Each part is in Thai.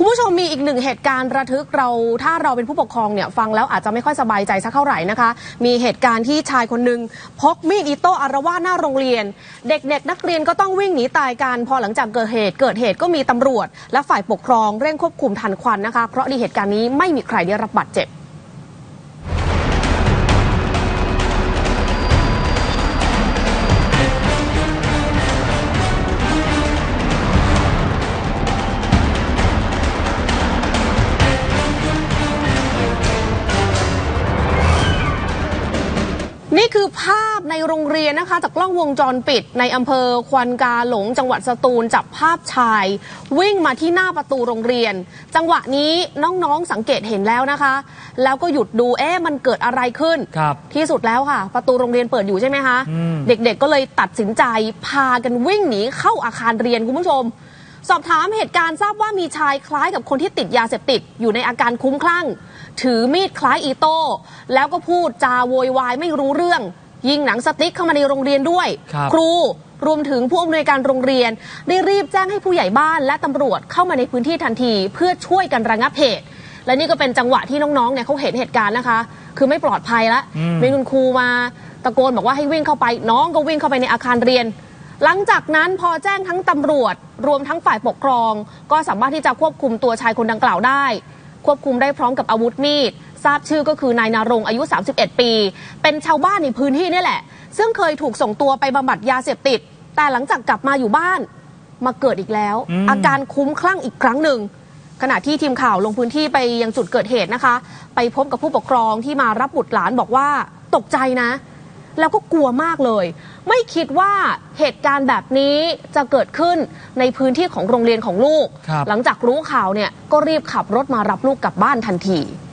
คุณผู้ชมมีอีกหนึ่งเหตุการณ์ระทึกเราถ้าเราเป็นผู้ปกครองเนี่ยฟังแล้วอาจจะไม่ค่อยสบายใจสักเท่าไหร่นะคะ มีเหตุการณ์ที่ชายคนหนึ่งพกมีดอิโต้อารวาสหน้าโรงเรียน เด็กๆนักเรียนก็ต้องวิ่งหนีตายกันพอหลังจากเกิดเหตุ เกิดเหตุก็มีตำรวจ และฝ่ายปกครองเร่งควบคุมทันควันนะคะ เพราะดีเหตุการณ์นี้ไม่มีใครได้รับบาดเจ็บ ในโรงเรียนนะคะ จากกล้องวงจรปิดในอำเภอควันกาหลง จังหวัดสตูลจับภาพชาย วิ่งมาที่หน้าประตูโรงเรียน จังหวะนี้น้องๆสังเกตเห็นแล้วนะคะ แล้วก็หยุดดูเอ๊ะมันเกิดอะไรขึ้น ครับ ที่สุดแล้วค่ะ ประตูโรงเรียนเปิดอยู่ใช่ไหมคะ อืม เด็กๆก็เลยตัดสินใจพากันวิ่งหนีเข้าอาคารเรียนคุณผู้ชม สอบถามเหตุการณ์ทราบว่ามีชายคล้ายกับคนที่ติดยาเสพติด อยู่ในอาการคุ้มคลั่ง ถือมีดคล้ายอีโต้แล้วก็พูดจาโวยวายไม่รู้เรื่อง ยิงหนังสติ๊กเข้ามาในโรงเรียนด้วยครับครูรวมถึงผู้อำนวยการโรงเรียน ได้รีบแจ้งให้ผู้ใหญ่บ้านและตำรวจเข้ามาในพื้นที่ทันที เพื่อช่วยกันระงับเหตุ และนี่ก็เป็นจังหวะที่น้องๆเนี่ยเขาเห็นเหตุการณ์นะคะ คือไม่ปลอดภัยแล้วอืม มีคุณครูมาตะโกนบอกว่าให้วิ่งเข้าไป น้องก็วิ่งเข้าไปในอาคารเรียน หลังจากนั้นพอแจ้งทั้งตำรวจ รวมทั้งฝ่ายปกครอง ก็สามารถที่จะควบคุมตัวชายคนดังกล่าวได้ ควบคุมได้พร้อมกับอาวุธมีด ทราบชื่อก็คือนายนารงอายุ 31 ปี เป็นชาวบ้านในพื้นที่นี่แหละ ซึ่งเคยถูกส่งตัวไปบำบัดยาเสพติด แต่หลังจากกลับมาอยู่บ้านมาเกิดอีกแล้วอืมอาการคุ้มคลั่งอีกครั้งหนึ่งขณะที่ทีมข่าวลงพื้นที่ไปยังจุดเกิดเหตุนะคะ ไปพบกับผู้ปกครองที่มารับบุตรหลานบอกว่าตกใจนะ แล้วก็กลัวมากเลย ไม่คิดว่าเหตุการณ์แบบนี้จะเกิดขึ้นในพื้นที่ของโรงเรียนของลูกครับหลังจากรู้ข่าวเนี่ยก็รีบขับรถมารับลูกกลับบ้านทันทีค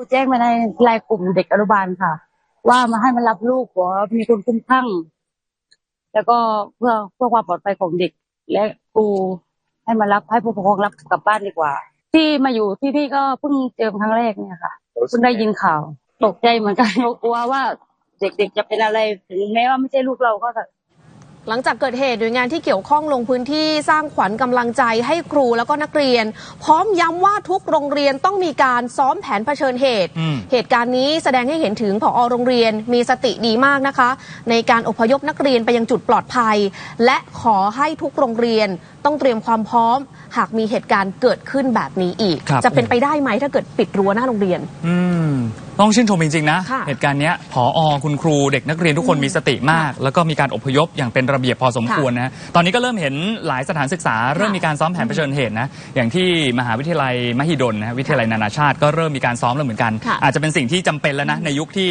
รูแจ้งมาในไลน์กลุ่มเด็กอนุบาลค่ะ ว่ามาให้มารับลูกบอกว่ามีคนคุ้มคลั่งแล้วก็เพื่อเพื่อความปลอดภัยของเด็ก และครูให้มารับให้ผู้ปกครองรับกลับบ้านดีกว่า ที่มาอยู่ที่นี่ก็เพิ่งเจอครั้งแรกเนี่ยค่ะเพิ่งได้ยินข่าว ตกใจเหมือนกันกลัวว่าเด็กๆจะเป็นอะไรถึงแม้ว่าไม่ใช่ลูกเราก็ หลังจากเกิดเหตุหน่วยงานที่เกี่ยวข้องลงพื้นที่สร้างขวัญกำลังใจให้ครูแล้วก็นักเรียน พร้อมย้ำว่าทุกโรงเรียนต้องมีการซ้อมแผนเผชิญเหตุ อืม เหตุการณ์นี้แสดงให้เห็นถึงผอโรงเรียนมีสติดีมากนะคะ ในการอพยพนักเรียนไปยังจุดปลอดภัย และขอให้ทุกโรงเรียนต้องเตรียมความพร้อม หากมีเหตุการณ์เกิดขึ้นแบบนี้อีก ครับ จะเป็นไปได้ไหมถ้าเกิดปิดรั้วหน้าโรงเรียน อืม ต้องชื่นชมจริงๆนะ ค่ะเหตุการณ์เนี้ยผอคุณครูเด็กนักเรียนทุกคนมีสติมาก แล้วก็มีการอพยพอย่างเป็นระเบียบพอสมควรนะตอนนี้ก็เริ่มเห็นหลายสถานศึกษา เริ่มมีการซ้อมแผนเผชิญเหตุนะอย่างที่มหาวิทยาลัยมหิดลนะวิทยาลัยนานาชาติก็เริ่มมีการซ้อมแล้วเหมือนกัน ค่ะอาจจะเป็นสิ่งที่จำเป็นแล้วนะในยุคที่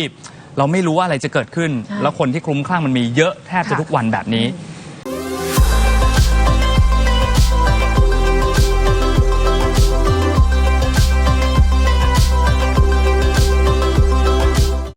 เราไม่รู้ว่าอะไรจะเกิดขึ้นใช่แล้วคนที่คลุ้มคลั่งมันมีเยอะแทบจะค่ะ ทุกวันแบบนี้อืม